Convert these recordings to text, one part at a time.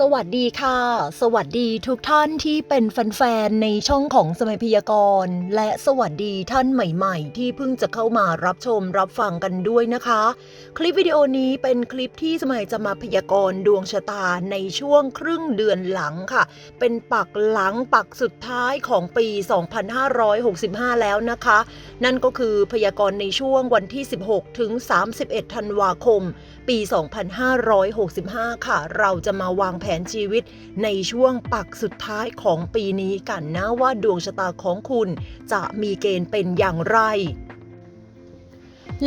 สวัสดีค่ะ สวัสดีทุกท่านที่เป็นแฟนๆในช่องของสมัยพยากรณ์และสวัสดีท่านใหม่ๆ ที่เพิ่งจะเข้ามารับชมรับฟังกันด้วยนะคะ คลิปวิดีโอนี้เป็นคลิปที่สมัยจะมาพยากรณ์ดวงชะตาในช่วงครึ่งเดือนหลังค่ะ เป็นปักหลังปักสุดท้ายของปี 2565 แล้วนะคะ นั่นก็คือพยากรณ์ในช่วงวันที่ 16 ถึง 31 ธันวาคม ปี 2565 ค่ะ เราจะมาวางแผนชีวิตในช่วงปักสุดท้ายของปีนี้กันนะว่าดวงชะตาของคุณจะมีเกณฑ์เป็นอย่างไร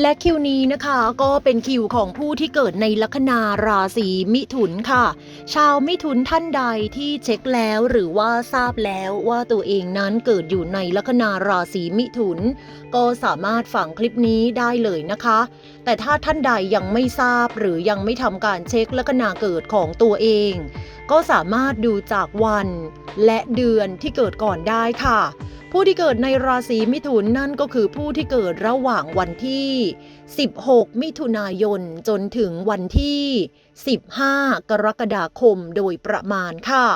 และคิวนี้นะคะก็เป็นคิวของผู้ที่เกิดในลัคนาราศีมิถุนค่ะ ชาวมิถุนท่านใดที่เช็คแล้วหรือว่าทราบแล้วว่าตัวเองนั้นเกิดอยู่ในลัคนาราศีมิถุน ก็สามารถฟังคลิปนี้ได้เลยนะคะ แต่ถ้าท่านใดยังไม่ทราบหรือยังไม่ทำการเช็คลัคนาเกิดของตัวเอง ก็สามารถดูจากวันและเดือนที่เกิดก่อนได้ค่ะ ผู้ที่เกิดในราศีมิถุนนั่นก็คือผู้ที่เกิดระหว่างวันที่ 16 มิถุนายนจนถึงวันที่ 15 กรกฎาคมโดยประมาณค่ะ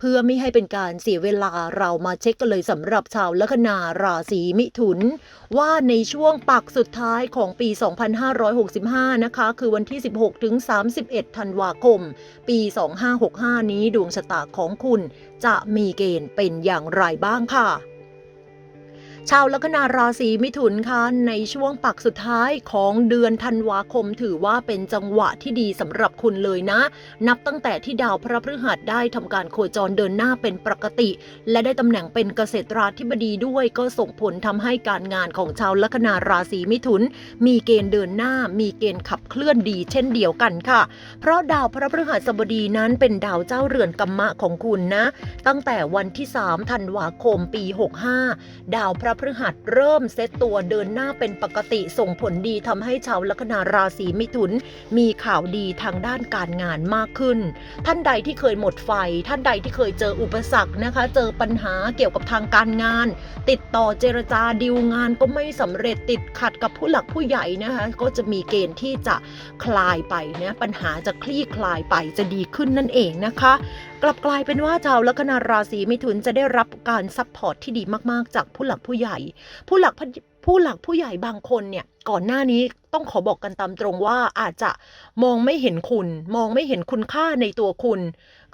เพื่อไม่ให้เป็นการเสียเวลาเรามาเช็คกันเลยสำหรับชาวลัคนาราศีมิถุน ว่าในช่วงปักสุดท้ายของปี 2565 นะคะ คือวันที่ 16 ถึง 31 ธันวาคม ปี 2565 นี้ดวงชะตาของคุณจะมีเกณฑ์เป็นอย่างไรบ้างค่ะ ชาวลัคนาราศีมิถุนคะในช่วงปักสุดท้ายของเดือนธันวาคมถือว่าเป็นจังหวะที่ดีสำหรับคุณเลยนะ นับตั้งแต่ที่ดาวพระพฤหัสได้ทำการโคจรเดินหน้าเป็นปกติ และได้ตำแหน่งเป็นเกษตราธิบดีด้วยก็ส่งผลทำให้การงานของชาวลัคนาราศีมิถุน มีเกณฑ์เดินหน้า มีเกณฑ์ขับเคลื่อนดีเช่นเดียวกันค่ะ เพราะดาวพระพฤหัสบดีนั้นเป็นดาวเจ้าเรือนกัมมะของคุณนะ ตั้งแต่วันที่3ธันวาคมปี 65 ดาวพระพฤหัสเริ่มเซตตัวเดินหน้าเป็นปกติส่งผลดีทำให้ชาวลัคนาราศีมิถุน มีข่าวดีทางด้านการงานมากขึ้น ท่านใดที่เคยหมดไฟ ท่านใดที่เคยเจออุปสรรคนะคะ เจอปัญหาเกี่ยวกับทางการงาน ติดต่อเจรจาดีลงานก็ไม่สำเร็จติดขัดกับผู้หลักผู้ใหญ่นะคะก็จะมีเกณฑ์ที่จะคลายไปนะปัญหาจะคลี่คลายไปจะดีขึ้นนั่นเองนะคะ กลับกลายเป็นว่าชาวลัคนาราศีมิถุนจะได้รับการซัพพอร์ตที่ดีมากๆ จากผู้หลักผู้ใหญ่ ผู้หลักผู้หลักผู้ใหญ่บางคนเนี่ยก่อนหน้านี้ต้องขอบอกกันตามตรงว่าอาจจะมองไม่เห็นคุณ มองไม่เห็นคุณค่าในตัวคุณ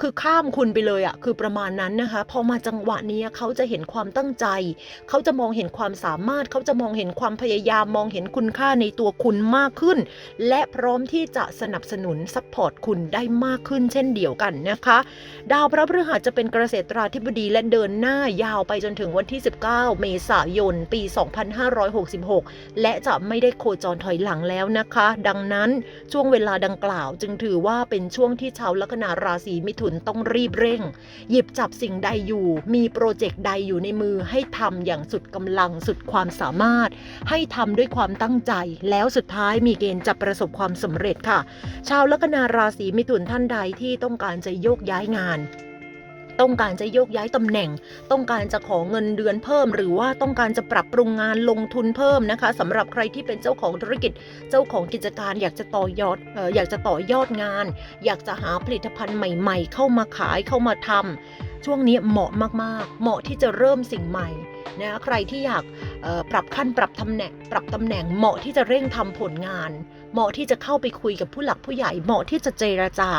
คือข้ามคุณไปเลยอะคือประมาณนั้นนะคะพอมาจังหวะนี้เขาจะเห็นความตั้งใจ เขาจะมองเห็นความสามารถ เขาจะมองเห็นความพยายามมองเห็นคุณค่าในตัวคุณมากขึ้น และพร้อมที่จะสนับสนุนซัพพอร์ตคุณได้มากขึ้นเช่นเดียวกันนะคะ ดาวพระพฤหัสจะเป็นเกษตราธิบดีและเดินหน้ายาวไปจนถึงวันที่ 19 เมษายน ปี 2566 และจะไม่ได้โคจรถอยหลังแล้วนะคะ ดังนั้นช่วงเวลาดังกล่าวจึงถือว่าเป็นช่วงที่ชาวลัคนาราศีมิถุนต้องรีบเร่ง หยิบจับสิ่งใดอยู่ มีโปรเจกต์ใดอยู่ในมือให้ทำอย่างสุดกำลังสุดความสามารถ ให้ทำด้วยความตั้งใจ แล้วสุดท้ายมีเกณฑ์จะประสบความสำเร็จค่ะ ชาวลัคนาราศีมิถุนท่านใดที่ต้องการจะโยกย้ายงาน ต้องการจะโยกย้ายตำแหน่ง ต้องการจะขอเงินเดือนเพิ่ม หรือว่าต้องการจะปรับปรุงงานลงทุนเพิ่มนะคะสำหรับใครที่เป็นเจ้าของธุรกิจเจ้าของกิจการอยากจะต่อยอดออยากจะต่อยอดงาน อยากจะหาผลิตภัณฑ์ใหม่ ๆ เข้ามาขายเข้ามาทำช่วงนี้เหมาะมากๆ เหมาะที่จะเริ่มสิ่งใหม่นะใครที่อยากปรับขั้นปรับตำแหน่งปรับตำแหน่งเหมาะที่จะเร่งทำผลงาน เหมาะที่จะเข้าไปคุยกับผู้หลักผู้ใหญ่ เหมาะที่จะเจรจา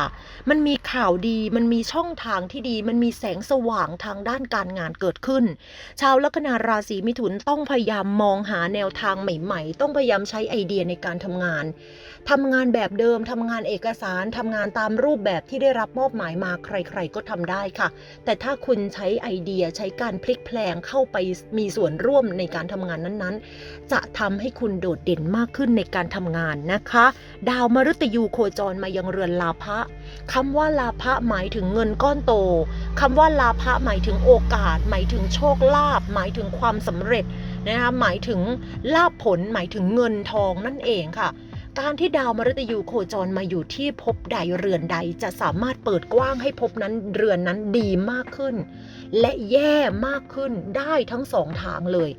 มันมีข่าวดี มันมีช่องทางที่ดี มันมีแสงสว่างทางด้านการงานเกิดขึ้น ชาวลัคนาราศีมิถุนต้องพยายามมองหาแนวทางใหม่ ๆ ต้องพยายามใช้ไอเดียในการทำงานทำงานแบบเดิมทำงานเอกสารทำงานตามรูปแบบที่ได้รับมอบหมายมาใคร ๆ ก็ทำได้ค่ะ แต่ถ้าคุณใช้ไอเดียใช้การพลิกแพลงเข้าไปมีส่วนร่วมในการทำงานนั้นๆ จะทำให้คุณโดดเด่นมากขึ้นในการทำงานนะคะดาวมฤตยูโคจรมายังเรือนลาภะคำว่าลาภะหมายถึงเงินก้อนโตคำว่าลาภะหมายถึงโอกาส หมายถึงโชคลาภหมายถึงความสำเร็จนะคะหมายถึงลาภผลหมายถึงเงินทองนั่นเองค่ะการที่ดาวมฤตยูโคจรมาอยู่ที่ภพใดเรือนใดจะสามารถเปิดกว้างให้ภพนั้นเรือนนั้นดีมากขึ้น และแย่มากขึ้นได้ทั้งสองทางเลย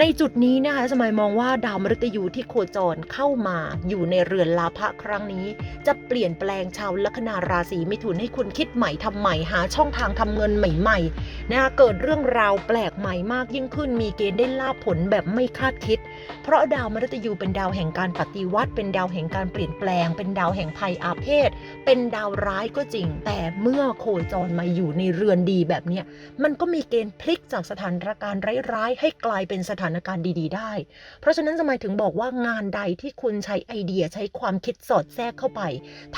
ในจุดนี้นะคะสมัยมองว่าดาวมฤตยูที่โคจรเข้ามาอยู่ในเรือนลาภะครั้งนี้ จะเปลี่ยนแปลงชาวลัคนาราศีมิถุนให้คุณคิดใหม่ทำใหม่หาช่องทางทำเงินใหม่ๆนะคะเกิดเรื่องราวแปลกใหม่มากยิ่งขึ้นมีเกณฑ์ได้ลาภผลแบบไม่คาดคิด เพราะดาวมฤตยูเป็นดาวแห่งการปฏิวัติ เป็นดาวแห่งการเปลี่ยนแปลง เป็นดาวแห่งภัยอาเพศ เป็นดาวร้ายก็จริง แต่เมื่อโคจรมาอยู่ในเรือนดีแบบนี้มันก็มีเกณฑ์พลิกจากสถานการณ์ร้ายๆให้กลายเป็นสถานานการณ์ดี ๆ ได้ เพราะฉะนั้นสมัยถึงบอกว่างานใดที่คุณใช้ไอเดียใช้ความคิดสอดแทรกเข้าไป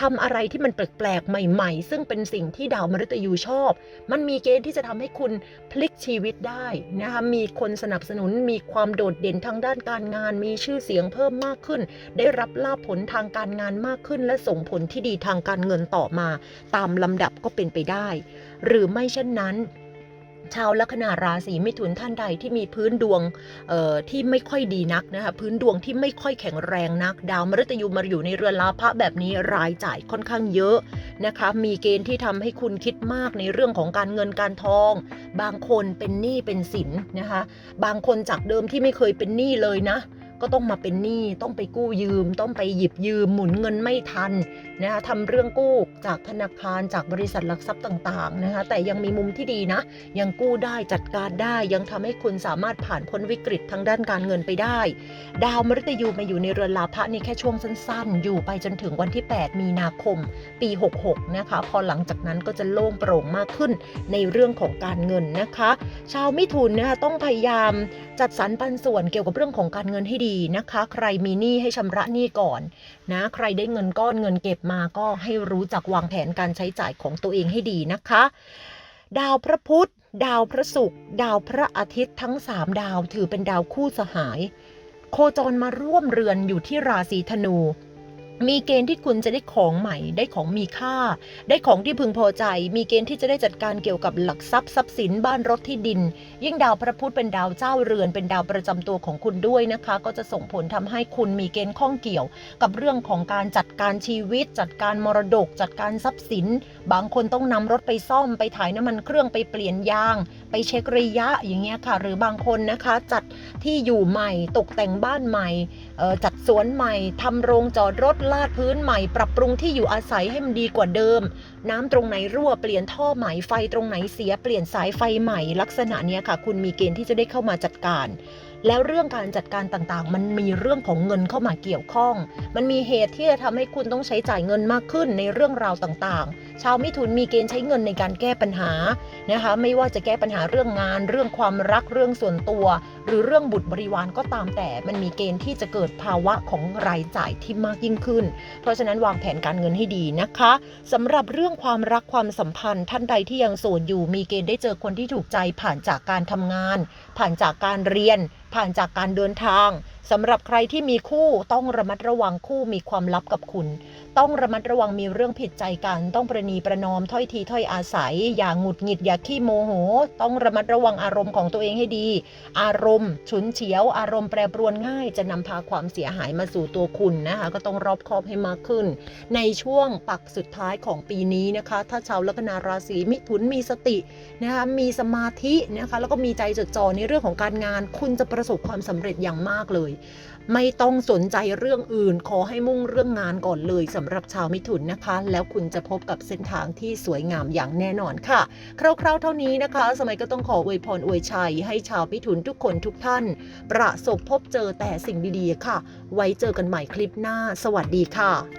ทำอะไรที่มันแปลกๆ ใหม่ ๆ ซึ่งเป็นสิ่งที่ดาวมฤตยูชอบ มันมีเกณฑ์ที่จะทำให้คุณพลิกชีวิตได้นะคะมีคนสนับสนุนมีความโดดเด่นทางด้านการงาน มีชื่อเสียงเพิ่มมากขึ้น ได้รับลาภผลทางการงานมากขึ้น และส่งผลที่ดีทางการเงินต่อมา ตามลำดับก็เป็นไปได้ หรือไม่เช่นนั้น ชาวลัคนาราศีมิถุนท่านใดที่มีพื้นดวงเอ่อที่ไม่ค่อยดีนักนะคะพื้นดวงที่ไม่ค่อยแข็งแรงนัก ดาวมฤตยูมาอยู่ในเรือนลาภะแบบนี้รายจ่ายค่อนข้างเยอะนะคะมีเกณฑ์ที่ทำให้คุณคิดมากในเรื่องของการเงินการทอง บางคนเป็นหนี้เป็นสินนะคะบางคนจากเดิมที่ไม่เคยเป็นหนี้เลยนะ ก็ต้องมาเป็นหนี้ต้องไปกู้ยืม ต้องไปหยิบยืม หมุนเงินไม่ทันนะคะทำเรื่องกู้จากธนาคารจากบริษัทหลักทรัพย์ต่างๆนะคะแต่ยังมีมุมที่ดีนะ ยังกู้ได้จัดการได้ ยังทำให้คุณสามารถผ่านพ้นวิกฤตทางด้านการเงินไปได้ ดาวมฤตยูมาอยู่ในเรือนลาภะนี่แค่ช่วงสั้นๆ อยู่ไปจนถึงวันที่ 8 มีนาคม ปี 66 นะคะ พอหลังจากนั้นก็จะโล่งโปร่งมากขึ้นในเรื่องของการเงินนะคะ ชาวมิถุนนะคะต้องพยายามจัดสรรปันส่วนเกี่ยวกับเรื่องของการเงินให้ดีนะคะ ใครมีหนี้ให้ชำระหนี้ก่อนนะใครได้เงินก้อนเงินเก็บมาก็ให้รู้จักวางแผนการใช้จ่ายของตัวเองให้ดีนะคะ ดาวพระพุธ ดาวพระศุกร์ดาวพระอาทิตย์ทั้ง 3 ดาวถือเป็นดาวคู่สหาย โคจรมาร่วมเรือนอยู่ที่ราศีธนู มีเกณฑ์ที่คุณจะได้ของใหม่ ได้ของมีค่า ได้ของที่พึงพอใจ มีเกณฑ์ที่จะได้จัดการเกี่ยวกับหลักทรัพย์ทรัพย์สินบ้านรถที่ดิน ยิ่งดาวพระพุธเป็นดาวเจ้าเรือน เป็นดาวประจำตัวของคุณด้วยนะคะ ก็จะส่งผลทำให้คุณมีเกณฑ์ข้องเกี่ยว กับเรื่องของการจัดการชีวิต จัดการมรดก จัดการทรัพย์สิน บางคนต้องนำรถไปซ่อมไปถ่ายน้ำมันเครื่องไปเปลี่ยนยาง ไปเช็คระยะอย่างเงี้ยค่ะ หรือบางคนนะคะจัดที่อยู่ใหม่ตกแต่งบ้านใหม่จัดสวนใหม่ทำโรงจอดรถลาดพื้นใหม่ ปรับปรุงที่อยู่อาศัยให้มันดีกว่าเดิม น้ำตรงไหนรั่วเปลี่ยนท่อใหม่ไฟตรงไหนเสียเปลี่ยนสายไฟใหม่ลักษณะนี้ค่ะ คุณมีเกณฑ์ที่จะได้เข้ามาจัดการ แล้วเรื่องการจัดการต่างๆ มันมีเรื่องของเงินเข้ามาเกี่ยวข้อง มันมีเหตุที่จะทำให้คุณต้องใช้จ่ายเงินมากขึ้นในเรื่องราวต่างๆ ชาวมิถุนมีเกณฑ์ใช้เงินในการแก้ปัญหานะคะ ไม่ว่าจะแก้ปัญหาเรื่องงาน เรื่องความรักเรื่องส่วนตัว หรือเรื่องบุตรบริวารก็ตามแต่ มันมีเกณฑ์ที่จะเกิดภาวะของรายจ่ายที่มากยิ่งขึ้น เพราะฉะนั้นวางแผนการเงินให้ดีนะคะสำหรับเรื่องความรักความสัมพันธ์ ท่านใดที่ยังโสดอยู่มีเกณฑ์ได้เจอคนที่ถูกใจผ่านจากการทำงาน ผ่านจากการเรียนผ่านจากการเดินทางสำหรับใครที่มีคู่ต้องระมัดระวังคู่มีความลับกับคุณ ต้องระมัดระวังมีเรื่องผิดใจกัน ต้องประนีประนอมถ้อยทีถ้อยอาศัย อย่างหงุดหงิดอย่าขี้โมโห ต้องระมัดระวังอารมณ์ของตัวเองให้ดี อารมณ์ฉุนเฉียว อารมณ์แปรปรวนง่าย จะนำพาความเสียหายมาสู่ตัวคุณนะคะ ก็ต้องรอบคอบให้มากขึ้น ในช่วงปักสุดท้ายของปีนี้นะคะ ถ้าชาวลัคนาราศีมิถุนมีสตินะคะมีสมาธินะคะแล้วก็มีใจจดจ่อในเรื่องของการงาน คุณจะประสบความสำเร็จอย่างมากเลย ไม่ต้องสนใจเรื่องอื่น ขอให้มุ่งเรื่องงานก่อนเลยสำหรับชาวมิถุนนะคะ แล้วคุณจะพบกับเส้นทางที่สวยงามอย่างแน่นอนค่ะ คร่าวๆเท่านี้นะคะ สมัยก็ต้องขออวยพรอวยชัย ให้ชาวมิถุนทุกคนทุกท่าน ประสบพบเจอแต่สิ่งดีๆค่ะ ไว้เจอกันใหม่คลิปหน้า สวัสดีค่ะ